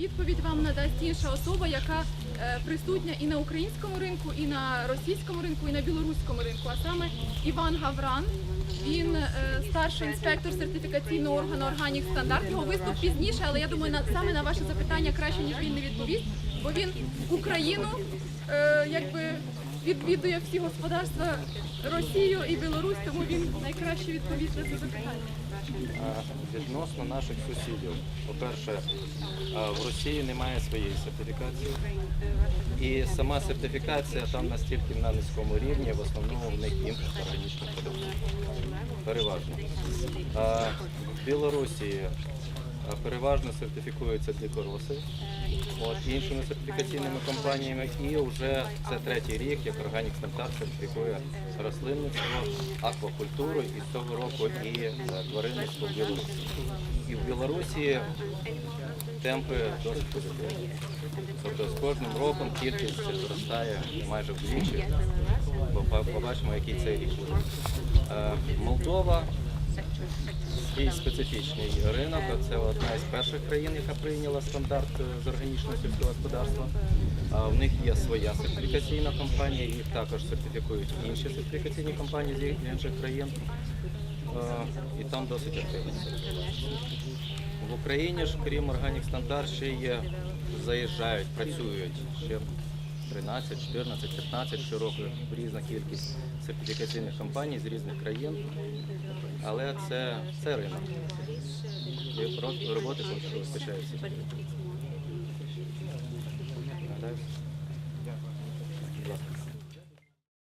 Відповідь вам надасть інша особа, яка е, присутня і на українському ринку, і на російському ринку, і на білоруському ринку. А саме Іван Гавран. Він е, старший інспектор сертифікаційного органу Органік Стандарт. Його виступ пізніше, але я думаю, саме на ваше запитання краще ніж він не відповість, бо він Україну е, якби відвідує всі господарства Росію і Білорусь, тому він найкраще відповість на це запитання. Відносно наших сусідів, по-перше, в Росії немає своєї сертифікації. І сама сертифікація там настільки на низькому рівні, в основному в них імпорт органічних продуктів. Переважно. В Білорусі переважно сертифікуються дикороси от, іншими сертифікаційними компаніями. І вже це третій рік, як Органік Стандарт сертифікує рослинництво, аквакультуру і цього року і е, тваринництво в Білорусі. І в Білорусі темпи досить позитивні. Тобто з кожним роком кількість зростає майже вдвічі, побачимо, який цей рік буде. Е, Молдова свій специфічний ринок. Це одна із перших країн, яка прийняла стандарт е, з органічного сільського господарства. В них є своя сертифікаційна компанія, їх також сертифікують інші сертифікаційні компанії з інших країн. Е, І там досить активно. В Україні ж, крім органік стандарт, ще є, заїжджають, працюють ще 13, 14, 15 щороку різна кількість сертифікаційних компаній з різних країн. Але це це ринок. І роботи вистачає всіх. Дякую.